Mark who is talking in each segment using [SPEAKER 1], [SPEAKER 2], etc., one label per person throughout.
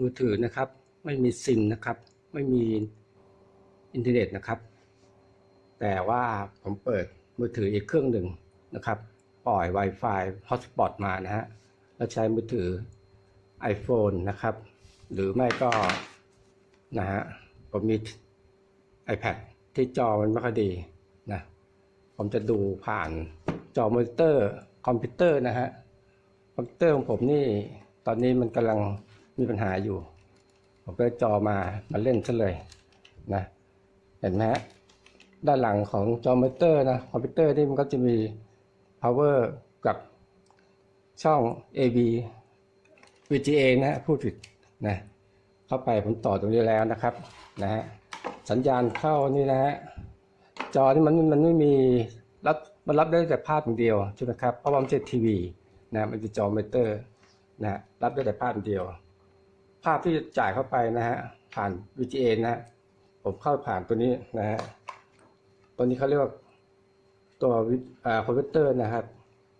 [SPEAKER 1] มือถือนะครับ ไม่มีซิมนะครับ ไม่มีอินเทอร์เน็ตนะครับ แต่ว่าผมเปิดมือถืออีกเครื่องหนึ่งนะครับ ปล่อย Wi-Fi Hotspot มานะฮะแล้วใช้มือถือ iPhone นะครับ หรือไม่ก็นะฮะผมมี iPad ที่จอมันไม่ค่อยดีนะผมจะดูผ่านจอมอนิเตอร์คอมพิวเตอร์นะฮะคอมพิวเตอร์ของผมนี่ตอนนี้มันกำลัง มีปัญหาอยู่ ผมก็จอมามาเล่นซะเลยนะเห็นไหมฮะด้านหลังของจอมอนิเตอร์นะคอมพิวเตอร์นี่มันก็จะมี power กับช่อง AV VGA นะฮะพูดผิดนะเข้าไปผมต่อตรงนี้แล้วนะครับนะฮะสัญญาณเข้านี่นะฮะจอนี่มันมันไม่มีรับมันรับได้แต่ภาพอย่างเดียวใช่ไหมครับเพราะว่ามันเป็นทีวีนะมันเป็นจอมอนิเตอร์นะฮะรับได้แต่ภาพอย่างเดียว ภาพที่จะจ่ายเข้าไปนะฮะผ่าน VGA นะฮะผมเข้าผ่านตัวนี้นะฮะตัวนี้เขาเรียกว่าตัววิอ่าคอมพิวเตอร์นะครับ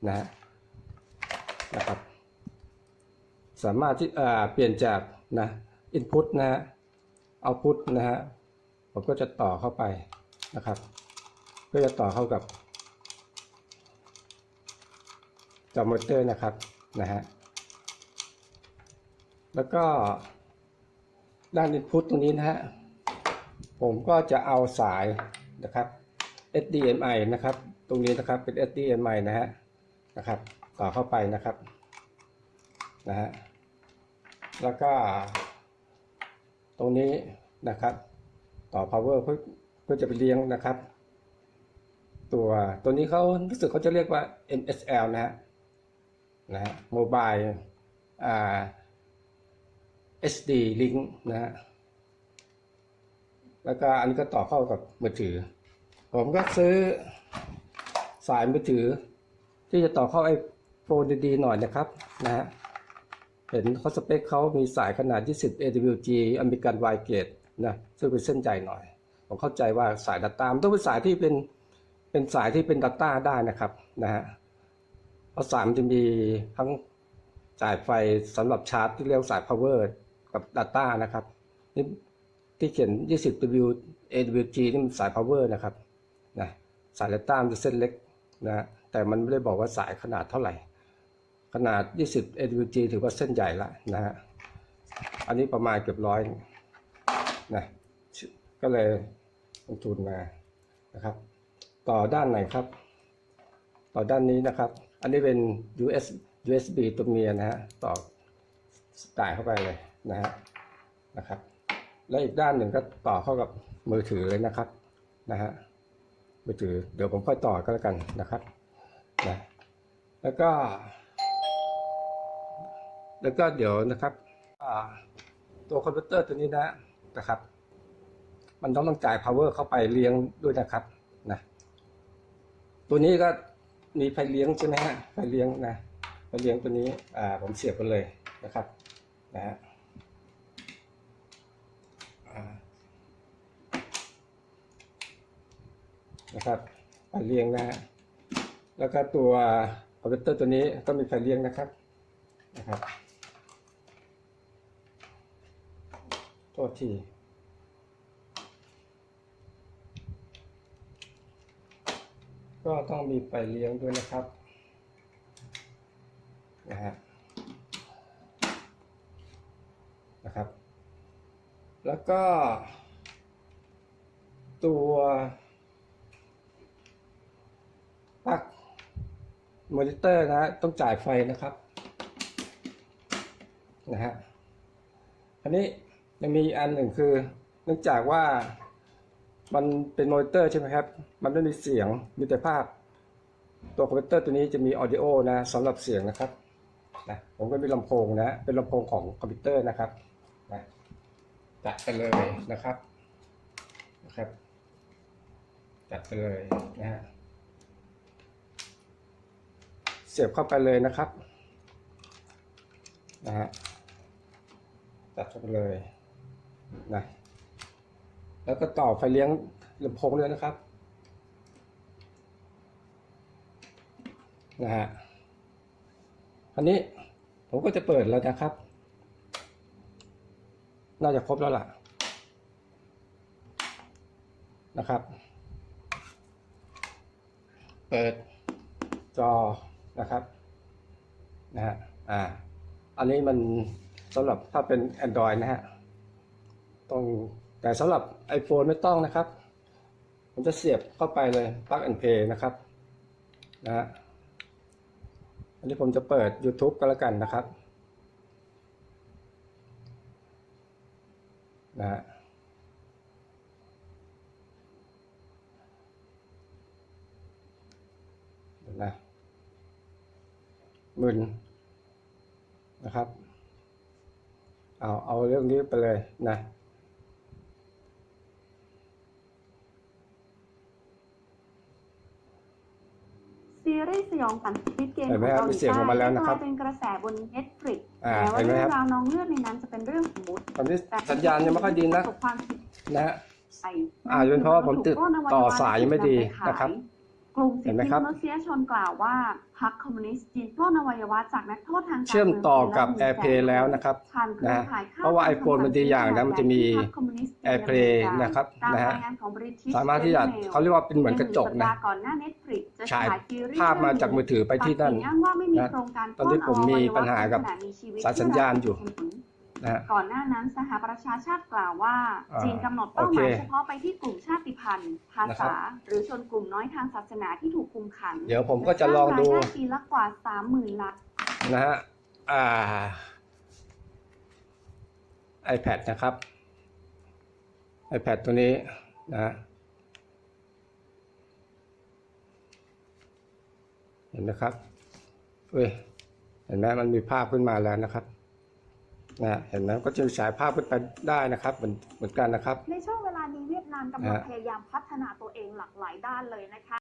[SPEAKER 1] นะฮะนะครับ สามารถที่เปลี่ยนจากนะ input นะฮะ output นะฮะผมก็จะต่อเข้าไปนะครับเพื่อจะต่อเข้ากับจอมอนิเตอร์นะครับนะฮะ แล้วก็ด้าน input ตรงนี้นะฮะ ผมก็จะเอาสายนะครับ HDMI นะครับ ตรงนี้นะครับเป็น HDMI นะฮะนะครับ ต่อเข้าไปนะครับนะฮะแล้วก็ ตรงนี้นะครับ ต่อ power เพื่อเพื่อจะไปเลี้ยงนะครับ ตัวตัวนี้เขารู้สึกเขาจะเรียกว่า MSL นะฮะนะฮะ mobile อ่า SD link นะฮะแล้วก็อันนี้ก็ต่อเข้ากับมือถือ ผมก็ซื้อสายมือถือ ที่จะต่อเข้าไอโฟนดีๆหน่อยนะครับนะฮะเห็นเขาสเปคเขามีสายขนาด 20 AWG อเมริกันไวเกตนะซึ่งเป็นเส้นใหญ่หน่อย ผมเข้าใจว่าสาย Data มันต้องเป็นสายที่เป็นเป็นสายที่เป็น Data ได้นะครับนะฮะเพราะสายมันจะมีทั้งจ่ายไฟสำหรับชาร์จที่เรียกสาย Power กับ Data นะครับนี่ที่เขียน 20 W AWG นี่มันสาย Power นะครับนะสาย Data มันจะเส้นเล็กนะแต่มันไม่ได้บอกว่าสายขนาดเท่าไหร่ ขนาด 20 AWG ถือว่าเส้นใหญ่ละนะฮะอันนี้ประมาณเกือบร้อยนะก็เลยลงทุนมานะครับ ต่อด้านไหนครับ ต่อด้านนี้นะครับ อันนี้เป็น US USB ตัวเมียนะฮะต่อสายเข้าไปเลย นะฮะนะครับ และอีกด้านหนึ่งก็ต่อเข้ากับมือถือเลยนะครับนะฮะมือถือเดี๋ยวผมค่อยต่อก็แล้วกันนะครับนะแล้วก็ แล้วก็เดี๋ยวนะครับตัวคอมพิวเตอร์ตัวนี้นะนะครับ มันต้องต้องจ่าย power เข้าไปเลี้ยงด้วยนะครับนะตัวนี้ก็มีไฟเลี้ยงใช่ไหมฮะไฟเลี้ยงนะไฟเลี้ยงตัวนี้อ่าผมเสียบไปเลยนะครับนะฮะอ่า นะครับไฟเลี้ยงนะฮะแล้วก็ตัวคอมพิวเตอร์ตัวนี้ก็มีไฟเลี้ยงนะครับนะครับโทษทีก็ต้องมีไฟเลี้ยงด้วยนะครับนะฮะนะครับ แล้วก็ตัว ลั๊กมอนิเตอร์นะฮะต้องจ่ายไฟนะครับนะฮะอันนี้ยังมีอันหนึ่งคือ เนื่องจากว่ามันเป็นมอนิเตอร์ใช่ไหมครับ มันไม่มีเสียงมีแต่ภาพ ตัวคอมพิวเตอร์ตัวนี้จะมีออดิโอนะสำหรับเสียงนะครับนะผมก็มีลำโพงนะเป็นลำโพงของคอมพิวเตอร์นะครับนะจัดกันเลยนะครับนะครับ จัดไปเลยนะฮะ เสียบเข้าไปเลยนะครับนะฮะตัดเข้าไปเลยนะแล้วก็ต่อไฟเลี้ยงลำโพงด้วยนะครับนะฮะอันนี้ผมก็จะเปิดแล้วนะครับ น่าจะครบแล้วล่ะนะครับ เปิดจอ นะครับนะฮะอ่า อันนี้มันสำหรับถ้าเป็น Android นะฮะต้องแต่สำหรับ iPhone ไม่ต้องนะครับ มันจะเสียบเข้าไปเลย plug and play นะครับนะฮะอันนี้ผมจะเปิด YouTube ก็แล้วกันนะครับนะฮะเดี๋ยวนะ มึนนะครับ เอาเอาเรื่องนี้ไปเลยนะ
[SPEAKER 2] ซีรีส์สยองขวัญฟิตเกม
[SPEAKER 1] เห็นไหมครับมีเสียงออกมาแล้วนะครับ
[SPEAKER 2] กลายเป็นกระแสบน Netflix
[SPEAKER 1] อ่า
[SPEAKER 2] แม้ว่า
[SPEAKER 1] เห็นไหม
[SPEAKER 2] เรื่อ
[SPEAKER 1] ครับ
[SPEAKER 2] งราวน้องเลือดในนั้นจะเป็นเรื่องสมมติ
[SPEAKER 1] ตอนนี้
[SPEAKER 2] แต่
[SPEAKER 1] สัญญาณยังไม่ค่อยดี
[SPEAKER 2] ป
[SPEAKER 1] นะ
[SPEAKER 2] ระสบความผิด
[SPEAKER 1] นะฮะ
[SPEAKER 2] ใจ
[SPEAKER 1] อาจจะเป็นเพราะว่าผมติดต่อสายยังไม่ดีนะครับ
[SPEAKER 2] ก ลุ่มสิ
[SPEAKER 1] เห็
[SPEAKER 2] ท
[SPEAKER 1] นไหม
[SPEAKER 2] ธิ
[SPEAKER 1] ครับ
[SPEAKER 2] มนุษยชนกล่าวว่าพรรคคอมมิวนิสต์จีนปล้นอวัยวะจากนักโทษทางการ
[SPEAKER 1] เชื่อมต่อกับ
[SPEAKER 2] เมืง
[SPEAKER 1] AirPlay แล้วนะครับ
[SPEAKER 2] ผ่านเครือข่ายข้
[SPEAKER 1] เพราะว่า iPhone มันดีอย่างนะมันจะมี
[SPEAKER 2] พรรคคอมมิวนิสต์จีน
[SPEAKER 1] AirPlay นะครับ
[SPEAKER 2] ตาม
[SPEAKER 1] นะฮะ
[SPEAKER 2] รายงานของ British
[SPEAKER 1] สามารถที่จะ
[SPEAKER 2] Daily Mail
[SPEAKER 1] เขาเรียกว่าเป็นเหมือนกระจก
[SPEAKER 2] ให
[SPEAKER 1] นะ
[SPEAKER 2] สัปดาห์ก่อนหน้า Netflix จะ
[SPEAKER 1] ฉาย
[SPEAKER 2] ฉายซีรีส์
[SPEAKER 1] ภาพมาจากมือถือไปที่นั่น
[SPEAKER 2] ปักกิ่งอ้างว่าไม่มี
[SPEAKER 1] นะ
[SPEAKER 2] โครงการ
[SPEAKER 1] ตอนนี้ผมมีปัญหากับ
[SPEAKER 2] ขณะมีชีวิต
[SPEAKER 1] สายสัญญาณอยู่ นะฮะ
[SPEAKER 2] ก่อนหน้านั้นสหประชาชาติกล่าวว่า
[SPEAKER 1] อ่า
[SPEAKER 2] จีนกำหนดเป้าหมาย
[SPEAKER 1] โอเค
[SPEAKER 2] เฉพาะไปที่กลุ่มชาติพันธุ์ ภา
[SPEAKER 1] นะครั
[SPEAKER 2] ษา
[SPEAKER 1] บ
[SPEAKER 2] หรือชนกลุ่มน้อยทางศาสนาที่ถูกคุมขัง
[SPEAKER 1] เดี๋ยวผมก็จะลองดู
[SPEAKER 2] และสร้ารายได้ปีละกว่าสามหมื่นล้าน
[SPEAKER 1] นะฮะอ่า iPad นะครับ iPad ตัวนี้นะฮะเห็นไหมครับเอ้ยเห็นไหมมันมีภาพขึ้นมาแล้วนะครับ นะฮะเห็นไหมก็จะฉายภาพขึ้นไปได้นะครับเหมือนเหมือนกันนะครับ
[SPEAKER 3] ในช่วงเวลานี้เวียดนามกำลัง
[SPEAKER 1] ฮะ
[SPEAKER 3] พยายามพัฒนาตัวเองหลากหลายด้านเลยนะคะ